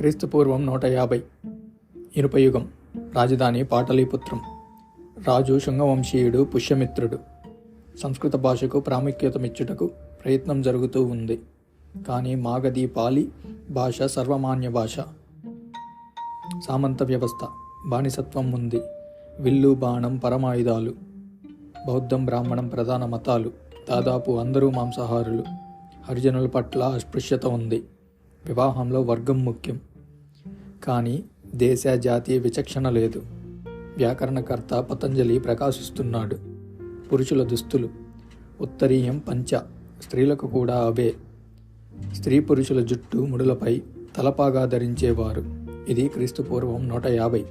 క్రీస్తుపూర్వం నూట యాభై. ఇనుపయుగం. రాజధాని పాటలీపుత్రం. రాజు శృంగవంశీయుడు పుష్యమిత్రుడు. సంస్కృత భాషకు ప్రాముఖ్యతమిచ్చుటకు ప్రయత్నం జరుగుతూ ఉంది. కానీ మాగధీ పాలి భాష సర్వమాన్య భాష. సామంత వ్యవస్థ. బానిసత్వం ఉంది. విల్లు బాణం పరమాయుధాలు. బౌద్ధం బ్రాహ్మణం ప్రధాన మతాలు. దాదాపు అందరూ మాంసాహారులు. హరిజనుల పట్ల అస్పృశ్యత ఉంది. వివాహంలో వర్గం ముఖ్యం. కానీ దేశ జాతీయ విచక్షణ లేదు. వ్యాకరణకర్త పతంజలి ప్రకాశిస్తున్నాడు. పురుషుల దుస్తులు. ఉత్తరీయం పంచ. స్త్రీలకు కూడా అవే. స్త్రీ పురుషుల జుట్టు ముడులపై తలపాగా ధరించేవారు. ఇది క్రీస్తుపూర్వం నూట యాభై.